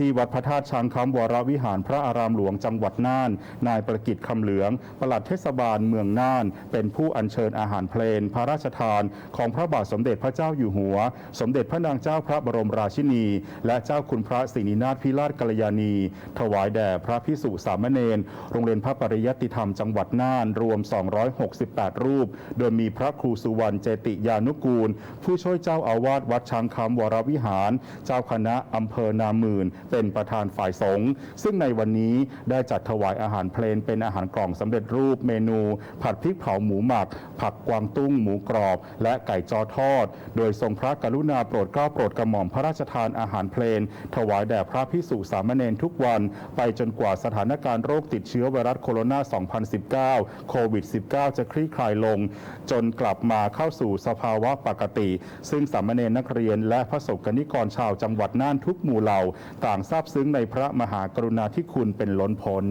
ที่วัดพระธาตุช้างคำวรวิหารพระอารามหลวงจังหวัดน่าน นายประกิตคำเหลือง ปลัดเทศบาลเมืองน่าน เป็นผู้อัญเชิญอาหารเพลน พระราชทาน ของพระบาทสมเด็จพระเจ้าอยู่หัว สมเด็จพระนางเจ้าพระบรมราชินี และเจ้าคุณพระศรีนินาถพิราชกัลยาณี ถวายแด่พระพิสุสามเณรโรงเรียนพระปริยัติธรรมจังหวัดน่านรวม 268 รูป โดยมีพระครูสุวรรณเจติยานุกูล ผู้ช่วยเจ้าอาวาสวัดช้างคำวรวิหาร เจ้าคณะอำเภอนามื่นเป็นประธานฝ่ายสงฆ์ซึ่งในวันนี้ได้จัดถวายอาหารเพลนเป็นอาหารกล่องสำเร็จรูปเมนู ผัดพริกเผาหมูหมัก ผักกวางตุ้งหมูกรอบ และไก่จอทอด โดยทรงพระกรุณาโปรดเกล้าโปรดกระหม่อมพระราชทานอาหารเพลน ถวายแด่พระพิสุสามเณรทุกวัน ไปจนกว่าสถานการณ์โรคติดเชื้อไวรัสโคโรนา 2019 โควิด -19 จะคลี่คลายลง จนกลับมาเข้าสู่สภาวะปกติ ซึ่งสามเณรนักเรียนและพระสงฆ์นิกรชาวจังหวัดน่านทุกหมู่เหล่าต่างางซาบซึ้งในพระมหากรุณาธิคุณเป็นล้นพ้น